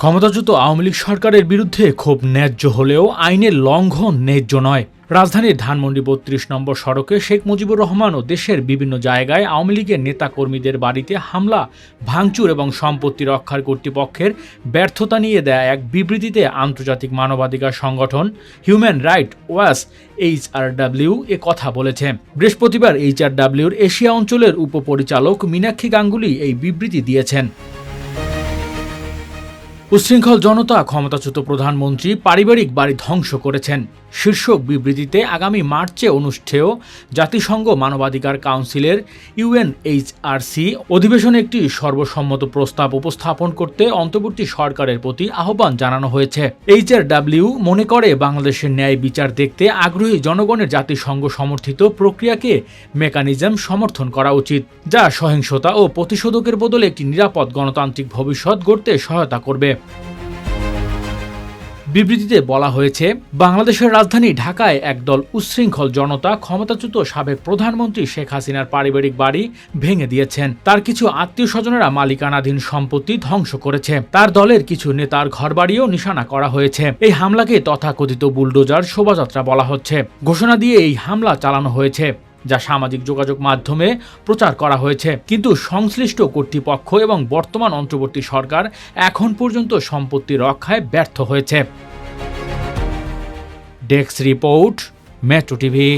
ক্ষমতাচ্যুত আওয়ামী লীগ সরকারের বিরুদ্ধে ক্ষোভ ন্যায্য হলেও আইনের লঙ্ঘন ন্যায্য নয়। রাজধানীর ধানমন্ডি বত্রিশ নম্বর সড়কে শেখ মুজিবুর রহমান ও দেশের বিভিন্ন জায়গায় আওয়ামী লীগের নেতাকর্মীদের বাড়িতে হামলা, ভাঙচুর এবং সম্পত্তি রক্ষার কর্তৃপক্ষের ব্যর্থতা নিয়ে দেয়া এক বিবৃতিতে আন্তর্জাতিক মানবাধিকার সংগঠন হিউম্যান রাইট ওয়াস এইচআরডাব্লিউ এ কথা বলেছে। বৃহস্পতিবার এইচআরডাব্লিউর এশিয়া অঞ্চলের উপপরিচালক মীনাক্ষী গাঙ্গুলি এই বিবৃতি দিয়েছেন। উচ্ছৃঙ্খল জনতা ক্ষমতাচ্যুত প্রধানমন্ত্রী পারিবারিক বাড়ি ধ্বংস করেছেন। শীর্ষক বিবৃতিতে আগামী মার্চে অনুষ্ঠেয় জাতিসংঘ মানবাধিকার কাউন্সিলের ইউএনএইচআরসি অধিবেশনে একটি সর্বসম্মত প্রস্তাব উপস্থাপন করতে অন্তর্বর্তী সরকারের প্রতি আহ্বান জানানো হয়েছে। এইচআরডাব্লিউ মনে করে, বাংলাদেশের ন্যায় বিচার দেখতে আগ্রহী জনগণের জাতিসংঘ সমর্থিত প্রক্রিয়াকে মেকানিজম সমর্থন করা উচিত, যা সহিংসতা ও প্রতিশোধকের বদলে একটি নিরাপদ গণতান্ত্রিক ভবিষ্যৎ গড়তে সহায়তা করবে। বিবৃতিতে বলা হয়েছে, বাংলাদেশের রাজধানী ঢাকায় একদল উচ্ছৃঙ্খল জনতা ক্ষমতাচ্যুত সাবেক প্রধানমন্ত্রী শেখ হাসিনার পারিবারিক বাড়ি ভেঙে দিয়েছেন। তার কিছু আত্মীয় স্বজনেরা মালিকানাধীন সম্পত্তি ধ্বংস করেছে। তার দলের কিছু নেতার ঘরবাড়িও নিশানা করা হয়েছে। এই হামলাকে তথাকথিত বুলডোজার শোভাযাত্রা বলা হচ্ছে। ঘোষণা দিয়ে এই হামলা চালানো হয়েছে। যা সামাজিক যোগাযোগ মাধ্যমে প্রচার করা হয়েছে। কিন্তু সংশ্লিষ্ট কর্তৃপক্ষ এবং বর্তমান অন্তর্বর্তী সরকার এখন পর্যন্ত সম্পত্তি রক্ষায় ব্যর্থ হয়েছে। Desk report, metro TV.